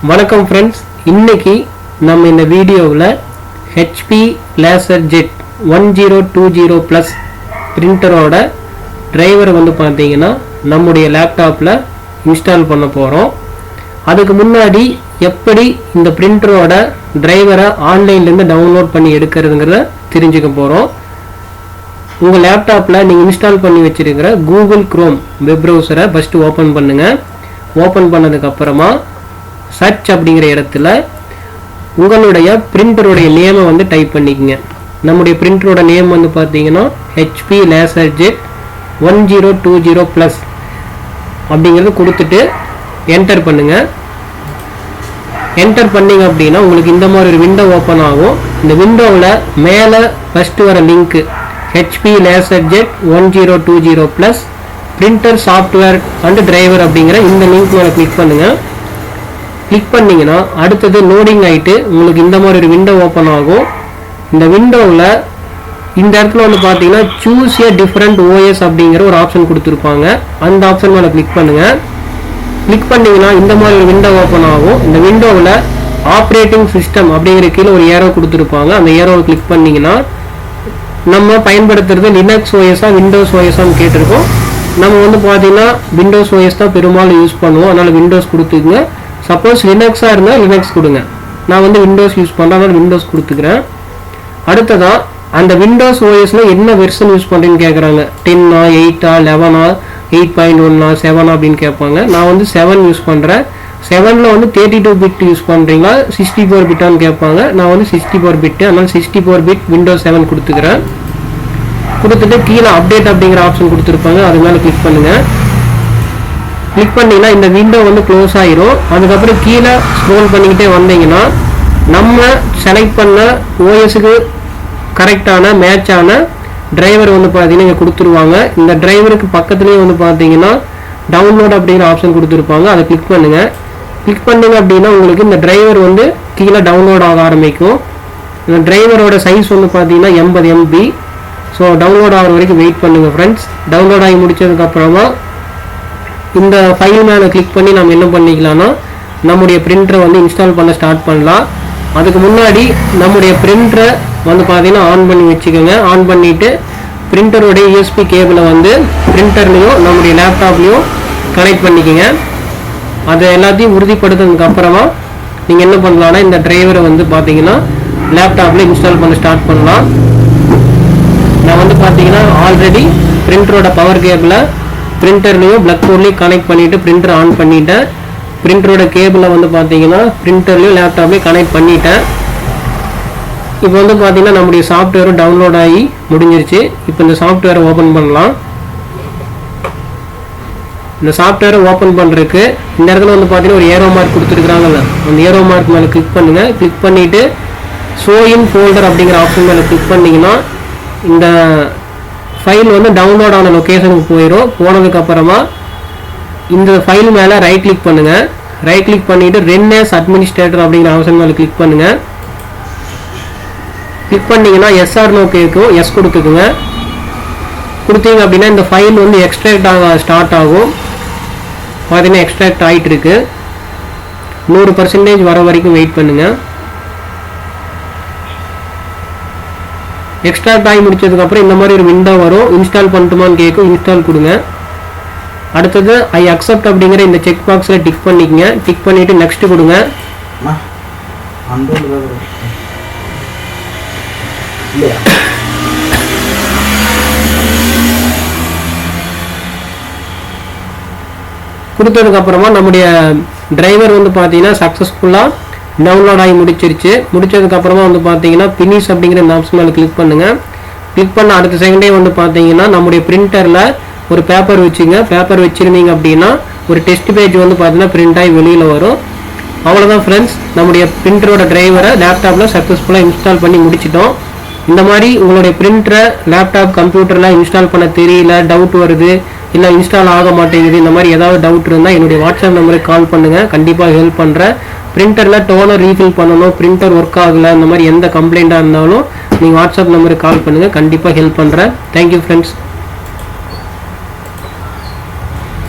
வணக்கம் ஃப்ரெண்ட்ஸ் இன்னைக்கு நம்ம இந்த வீடியோவில் HP laser jet one zero two zero plus பிரிண்டரோட driver வந்து பார்த்தீங்கன்னா நம்முடைய லேப்டாப்பில் இன்ஸ்டால் பண்ண போகிறோம் அதுக்கு முன்னாடி எப்படி இந்த பிரிண்டரோட டிரைவரை ஆன்லைன்லேருந்து டவுன்லோட் பண்ணி எடுக்கிறதுங்கிறத தெரிஞ்சுக்க போகிறோம் உங்கள் லேப்டாப்பில் நீங்கள் இன்ஸ்டால் பண்ணி வச்சுருக்கிற கூகுள் க்ரோம் வெப் ப்ரௌசரை ஃபஸ்ட்டு ஓப்பன் பண்ணுங்கள் ஓப்பன் பண்ணதுக்கப்புறமா சர்ச் அப்படிங்கிற இடத்துல உங்களுடைய பிரிண்டருடைய நேமை வந்து டைப் பண்ணிக்கங்க. நம்முடைய பிரிண்டரோட நேம் வந்து பார்த்தீங்கன்னா HP laser jet one zero two zero plus அப்படிங்கிறது கொடுத்துட்டு என்டர் பண்ணுங்கள் என்டர் பண்ணீங்க அப்படின்னா உங்களுக்கு இந்த மாதிரி ஒரு விண்டோ ஓப்பன் ஆகும். இந்த விண்டோவில் மேலே ஃபஸ்ட்டு வர link HP laser jet one zero two zero plus printer software and driver அப்படிங்கிற இந்த லிங்க் மேலே கிளிக் பண்ணுங்கள் கிளிக் பண்ணிங்கன்னா அடுத்தது லோடிங் ஆகிட்டு உங்களுக்கு இந்த மாதிரி ஒரு விண்டோ ஓப்பன் ஆகும். இந்த விண்டோவில் இந்த இடத்துல வந்து பார்த்தீங்கன்னா சூஸ் ஏ டிஃப்ரெண்ட் ஓஎஸ் அப்படிங்கிற ஒரு ஆப்ஷன் கொடுத்துருப்பாங்க. அந்த ஆப்ஷன் மேலே கிளிக் பண்ணுங்கள் கிளிக் பண்ணிங்கன்னா இந்த மாதிரி ஒரு விண்டோ ஓப்பன் ஆகும். இந்த விண்டோவில் ஆப்ரேட்டிங் சிஸ்டம் அப்படிங்கிற கீழே ஒரு ஏரோ கொடுத்துருப்பாங்க. அந்த ஏரோவை கிளிக் பண்ணீங்கன்னா நம்ம பயன்படுத்துறது லினக்ஸ் ஓஎஸா விண்டோஸ் ஓஎஸான்னு கேட்டிருக்கோம். நம்ம வந்து பார்த்தீங்கன்னா விண்டோஸ் ஓஎஸ் தான் பெரும்பாலும் யூஸ் பண்ணுவோம். அதனால் விண்டோஸ் கொடுத்துக்குங்க. சப்போஸ் லினக்ஸாக இருந்தால் லினக்ஸ் கொடுங்க. நான் வந்து விண்டோஸ் யூஸ் பண்ணுறேன் விண்டோஸ் கொடுத்துக்கிறேன். அடுத்ததாக அந்த விண்டோஸ் ஓஎஸ்ல என்ன வெர்ஷன் யூஸ் பண்ணுறேன்னு கேட்குறாங்க டென்னா எயிட்டா லெவனா எயிட் பாயிண்ட் ஒன்னா செவனா அப்படின்னு கேட்பாங்க நான் வந்து செவன் யூஸ் பண்ணுறேன் செவனில் வந்து தேர்ட்டி டூ பிட் யூஸ் பண்ணுறீங்களா சிக்ஸ்டி ஃபோர் பிட்டான்னு கேட்பாங்க நான் வந்து சிக்ஸ்டி ஃபோர் பிட்டு அதனால் sixty four bit Windows seven கொடுத்துக்கிறேன். கொடுத்துட்டு கீழே அப்டேட் அப்படிங்கிற ஆப்ஷன் கொடுத்துருப்பாங்க. அது மேலே கிளிக் பண்ணுங்கள் கிளிக் பண்ணீங்கன்னா இந்த விண்டோ வந்து க்ளோஸ் ஆயிரும். அதுக்கப்புறம் கீழே ஸ்க்ரோல் பண்ணிக்கிட்டே வந்தீங்கன்னா நம்ம செலக்ட் பண்ண ஓஎஸ்க்கு கரெக்டான மேட்சான டிரைவர் வந்து பார்த்தீங்கன்னா இங்கே கொடுத்துருவாங்க. இந்த டிரைவருக்கு பக்கத்துலேயே வந்து பார்த்தீங்கன்னா டவுன்லோட் அப்படிங்கிற ஆப்ஷன் கொடுத்துருப்பாங்க. அதை கிளிக் பண்ணுங்கள் கிளிக் பண்ணுங்க அப்படின்னா உங்களுக்கு இந்த டிரைவர் வந்து கீழே டவுன்லோட் ஆக ஆரம்பிக்கும். இந்த டிரைவரோட சைஸ் வந்து பார்த்தீங்கன்னா எண்பது எம்பி ஸோ டவுன்லோட் ஆகிற வரைக்கும் வெயிட் பண்ணுங்கள் ஃப்ரெண்ட்ஸ் டவுன்லோட் ஆகி முடிச்சதுக்கப்புறமா இந்த ஃபைல் மேலே கிளிக் பண்ணி நம்ம என்ன பண்ணிக்கலாம்னா நம்முடைய பிரிண்டரை வந்து இன்ஸ்டால் பண்ண ஸ்டார்ட் பண்ணலாம். அதுக்கு முன்னாடி நம்முடைய பிரிண்டரை வந்து பார்த்தீங்கன்னா ஆன் பண்ணி வச்சுக்கோங்க. ஆன் பண்ணிவிட்டு பிரிண்டருடைய யூஎஸ்பி கேபிளை வந்து பிரிண்டர்லேயும் நம்முடைய லேப்டாப்லேயும் கனெக்ட் பண்ணிக்கோங்க. அதை எல்லாத்தையும் உறுதிப்படுத்தினதுக்கு அப்புறமா நீங்கள் என்ன பண்ணலான்னா இந்த டிரைவரை வந்து பார்த்தீங்கன்னா லேப்டாப்பில் இன்ஸ்டால் பண்ண ஸ்டார்ட் பண்ணலாம். நான் வந்து பார்த்தீங்கன்னா ஆல்ரெடி பிரிண்டரோட பவர் கேபிளை பிரிண்டர்லேயும் பிளக் போர்ட்லேயும் கனெக்ட் பண்ணிவிட்டு பிரிண்டர் ஆன் பண்ணிட்டேன். பிரிண்டரோட கேபிளை வந்து பார்த்தீங்கன்னா பிரிண்டர்லேயும் லேப்டாப்லேயும் கனெக்ட் பண்ணிட்டேன். இப்போ வந்து பார்த்தீங்கன்னா நம்முடைய சாஃப்ட்வேரும் டவுன்லோட் ஆகி முடிஞ்சிருச்சு. இப்போ இந்த சாஃப்ட்வேரை ஓப்பன் பண்ணலாம். இந்த சாஃப்ட்வேரை ஓப்பன் பண்ணுறதுக்கு இந்த இடத்துல வந்து பார்த்தீங்கன்னா ஒரு ஏரோ மார்க் கொடுத்துருக்குறாங்கல்ல. அந்த ஏரோ மார்க் மேலே கிளிக் பண்ணுங்கள் கிளிக் பண்ணிவிட்டு ஷோ இன் ஃபோல்டர் அப்படிங்கிற ஆப்ஷன் மேலே கிளிக் பண்ணிங்கன்னா இந்த ஃபைல் வந்து டவுன்லோட் ஆன லொக்கேஷனுக்கு போயிடும் போனதுக்கப்புறமா இந்த ஃபைல் மேலே ரைட் கிளிக் பண்ணுங்கள் ரைட் கிளிக் பண்ணிவிட்டு ரென்னேஸ் அட்மினிஸ்ட்ரேட்டர் அப்படிங்கிற ஆப்ஷன் மேலே கிளிக் பண்ணுங்கள் கிளிக் பண்ணிங்கன்னா எஸ்ஆர் நோ கேட்கும் எஸ் கொடுத்துக்குங்க. கொடுத்தீங்க அப்படின்னா இந்த ஃபைல் வந்து எக்ஸ்ட்ராக்ட் ஆக ஸ்டார்ட் ஆகும். பார்த்தீங்கன்னா எக்ஸ்ட்ராக்ட் ஆகிட்டு இருக்கு நூறு பர்சன்டேஜ் வர வரைக்கும் வெயிட் பண்ணுங்கள் எக்ஸ்ட்ராக்ட் ஆகி முடிச்சதுக்கப்புறம் இந்த மாதிரி ஒரு விண்டோ வரும். இன்ஸ்டால் பண்ணட்டுமான்னு கேட்கும் இன்ஸ்டால் கொடுங்க. அடுத்தது ஐ அக்செப்ட் அப்படிங்கிற இந்த செக் பாக்ஸில் டிக் பண்ணிக்கங்க. டிக் பண்ணிவிட்டு நெக்ஸ்ட் கொடுங்க. கொடுத்ததுக்கப்புறமா நம்முடைய டிரைவர் வந்து பார்த்தீங்கன்னா சக்ஸஸ்ஃபுல்லாக டவுன்லோட் ஆகி முடிச்சிருச்சு. முடிச்சதுக்கப்புறமா வந்து பார்த்தீங்கன்னா பினிஷ் அப்படிங்கிற இந்த ஆப்ஷன் மேலே கிளிக் பண்ணுங்கள் கிளிக் பண்ண அடுத்த செகண்டே வந்து பார்த்தீங்கன்னா நம்முடைய பிரிண்டரில் ஒரு பேப்பர் வச்சுங்க. பேப்பர் வச்சுருந்தீங்க அப்படின்னா ஒரு டெஸ்ட் பேஜ் வந்து பார்த்தீங்கன்னா பிரிண்ட் ஆகி வெளியில் வரும். அவ்வளோதான் ஃப்ரெண்ட்ஸ் நம்முடைய பிரிண்டரோட டிரைவரை லேப்டாப்பில் சக்ஸஸ்ஃபுல்லாக இன்ஸ்டால் பண்ணி முடிச்சிட்டோம். இந்த மாதிரி உங்களுடைய பிரிண்டரை லேப்டாப் கம்ப்யூட்டரில் இன்ஸ்டால் பண்ண தெரியல டவுட் வருது இல்லை இன்ஸ்டால் ஆக மாட்டேங்குது இந்த மாதிரி ஏதாவது டவுட் இருந்தால் என்னுடைய வாட்ஸ்அப் நம்பருக்கு கால் பண்ணுங்கள் கண்டிப்பாக ஹெல்ப் பண்ணுறேன் பிரிண்டரில் டோனர் ரீஃபில் பண்ணணும் பிரிண்டர் ஒர்க் ஆகலை இந்த மாதிரி எந்த கம்ப்ளைண்ட்டாக இருந்தாலும் நீங்கள் வாட்ஸ்அப் நம்பருக்கு கால் பண்ணுங்கள் கண்டிப்பாக ஹெல்ப் பண்ணுறேன் தேங்க்யூ ஃப்ரெண்ட்ஸ்